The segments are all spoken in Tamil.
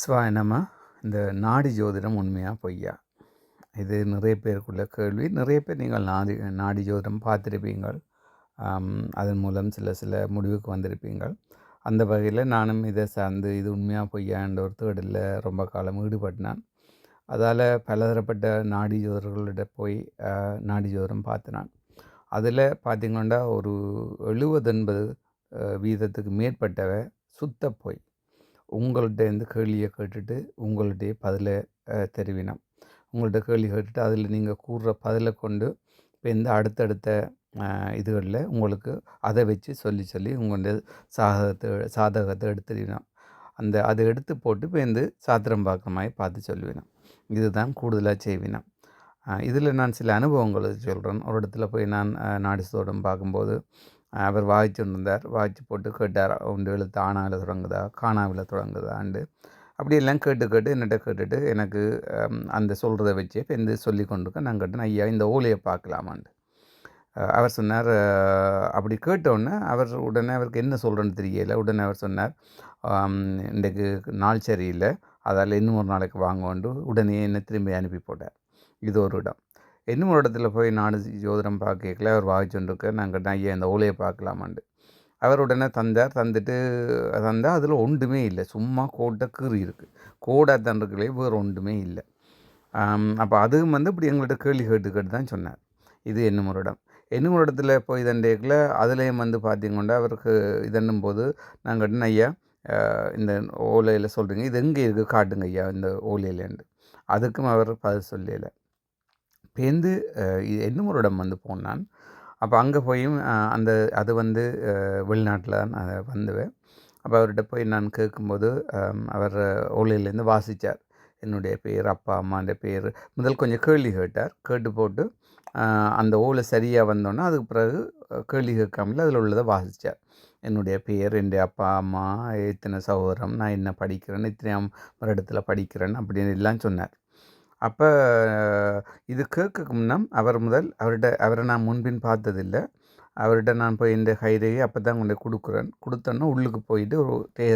சிவாய நம்ம இந்த நாடி ஜோதிடம் உண்மையாக பொய்யா? இது நிறைய பேருக்குள்ள கேள்வி. நிறைய பேர் நீங்கள் நாடி நாடி ஜோதிடம் பார்த்துருப்பீங்கள். அதன் மூலம் சில சில முடிவுக்கு வந்திருப்பீங்கள். அந்த வகையில் நானும் இதை சார்ந்து இது உண்மையாக பொய்யான்ற ஒரு தேடலில் ரொம்ப காலம் ஈடுபட்டினான். அதால் பலதரப்பட்ட நாடி ஜோதர்களிட போய் நாடி ஜோதிடம் பார்த்தினான். அதில் பார்த்திங்கன்னா ஒரு எழுபது எண்பது வீதத்துக்கு மேற்பட்டவை சுத்த பொய். உங்கள்கிட்ட இருந்து கேள்வியை கேட்டுட்டு உங்கள்கிட்டயே பதிலை தெரிவினோம். உங்கள்கிட்ட கேள்வி கேட்டுட்டு அதில் நீங்கள் கூறுற பதிலை கொண்டு இப்போ இந்த அடுத்தடுத்த இதுகளில் உங்களுக்கு அதை வச்சு சொல்லி சொல்லி உங்களுடைய சாதகத்தை சாதகத்தை எடுத்துடணும் அந்த அதை எடுத்து போட்டு இப்போ இந்த சாத்திரம் பார்க்குற மாதிரி பார்த்து சொல்லுவேணும் இதுதான் கூடுதலாக செய்வினம். இதில் நான் சில அனுபவங்களை சொல்கிறேன் ஒரு இடத்துல போய் நான் அஹ், நாடி சோடம் பார்க்கும்போது அவர் வாய்ச்சு இருந்தார் வாய்ச்சி போட்டு கேட்டார் உண்டு எழுத்து ஆனாவில் தொடங்குதா? காணாவில் தொடங்குதாண்டு அப்படியெல்லாம் கேட்டு கேட்டு என்னட்ட கேட்டுட்டு எனக்கு அந்த சொல்கிறத வச்சு இப்போ இந்த சொல்லி கொண்டிருக்க நான் கேட்டேன் ஐயா இந்த ஓலையை பார்க்கலாமாண்டு அவர் சொன்னார் அப்படி கேட்டோன்னே அவர் உடனே அவருக்கு என்ன சொல்கிறேன்னு தெரியல. உடனே அவர் சொன்னார் இன்றைக்கு நாள் சரியில்லை. அதால் இன்னும் ஒரு நாளைக்கு வாங்கோண்டு உடனே என்னை திரும்பி அனுப்பி போட்டார். இது ஒரு இடம். இன்னும் ஒரு இடத்துல போய் நாடு ஜோதிடம் பார்க்கல அவர் வாங்கிச்சுருக்க நான் கேட்டேன் ஐயா இந்த ஓலையை பார்க்கலாமாண்டு அவர் உடனே தந்தார். தந்துட்டு தந்தால் அதில் ஒன்றுமே இல்லை. சும்மா கோட்டை கீறி இருக்குது கோடை தண்டுகளே வேறு ஒன்றுமே இல்லை. அப்போ அதுவும் வந்து இப்படி எங்கள்கிட்ட கேள்வி கேட்டு கேட்டு தான் சொன்னார். இது என்னும் ஒரு இடம். என்னும் ஒரு இடத்துல போய் தண்டேக்கில். அதுலேயும் வந்து பார்த்தீங்கன்னா அவருக்கு இதன்னும் போது நாங்கள் கேட்டேன் ஐயா இந்த ஓலையில் சொல்கிறீங்க இது எங்கே இருக்குது காட்டுங்க ஐயா இந்த ஓலையிலேருந்து அதுக்கும் அவர் பதில் சொல்லலை. பேருந்து இன்னும் ஒரு இடம் வந்து போனான்? அப்போ அங்கே போயும் அந்த அது வந்து வெளிநாட்டில் தான் அது வந்துவேன் அப்போ அவர்கிட்ட போய் நான் கேட்கும்போது அவர் ஓலையிலேருந்து வாசித்தார் என்னுடைய பேர் அப்பா அம்மாண்ட பேர். முதல் கொஞ்சம் கேள்வி கேட்டார். கேட்டு போட்டு அந்த ஓலை சரியாக வந்தோன்னே அதுக்கு பிறகு கேள்வி கேட்காமல அதில் உள்ளதை வாசித்தார் என்னுடைய பேர் என்னுடைய அப்பா அம்மா இத்தனை சகோதரம் நான் என்ன படிக்கிறேன் இத்தனை வருடத்துல படிக்கிறேன்னு அப்படின்னு எல்லாம் சொன்னார். அப்போ இது கேட்கக்கு முன்னம் அவர் முதல் அவர்கிட்ட அவரை நான் முன்பின் பார்த்ததில்லை. அவர்கிட்ட நான் போய் இந்த கைரேகை அப்போ தான் கொண்டு கொடுக்குறேன். கொடுத்தோன்னே உள்ளுக்கு போயிட்டு ஒரு தே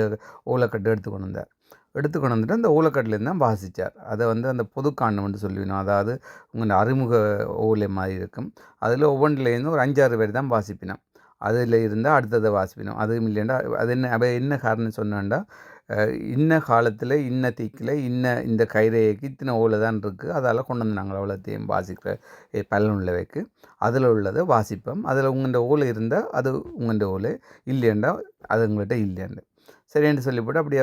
ஓலைக்கட்டு எடுத்து கொண்டு வந்தார். எடுத்து கொண்டு வந்துட்டு அந்த ஓலைக்கட்டுலேருந்து தான் வாசித்தார் அதை வந்து அந்த பொதுக்காண்டம்னு சொல்லிவிடும் அதாவது உங்கள் அறிமுக ஓலை மாதிரி இருக்கும். அதில் ஒவ்வொன்றிலேருந்து ஒரு அஞ்சாறு பேர் தான் வாசிப்பினோம். அதில் இருந்தால் அடுத்ததை வாசிப்பினோம் அதுவும் இல்லைண்டா அது என்ன அப்போ என்ன காரணம் சொன்னான்டா இன்ன காலத்தில் இன்ன தீக்கில் இன்ன இந்த கைரேகைக்கு இத்தனை ஓலை தான் இருக்குது அதால் கொண்டு வந்து நாங்கள் அவ்வளோத்தையும் வாசிக்கிற எ, வைக்கு அதில் உள்ளதை வாசிப்போம். அதில் உங்கள்கிட்ட ஓலை இருந்தால் அது உங்கள்கிட்ட ஓலை. இல்லையண்டா அது உங்கள்கிட்ட இல்லையாண்டு. சரின்னு சொல்லிவிட்டு அப்படியே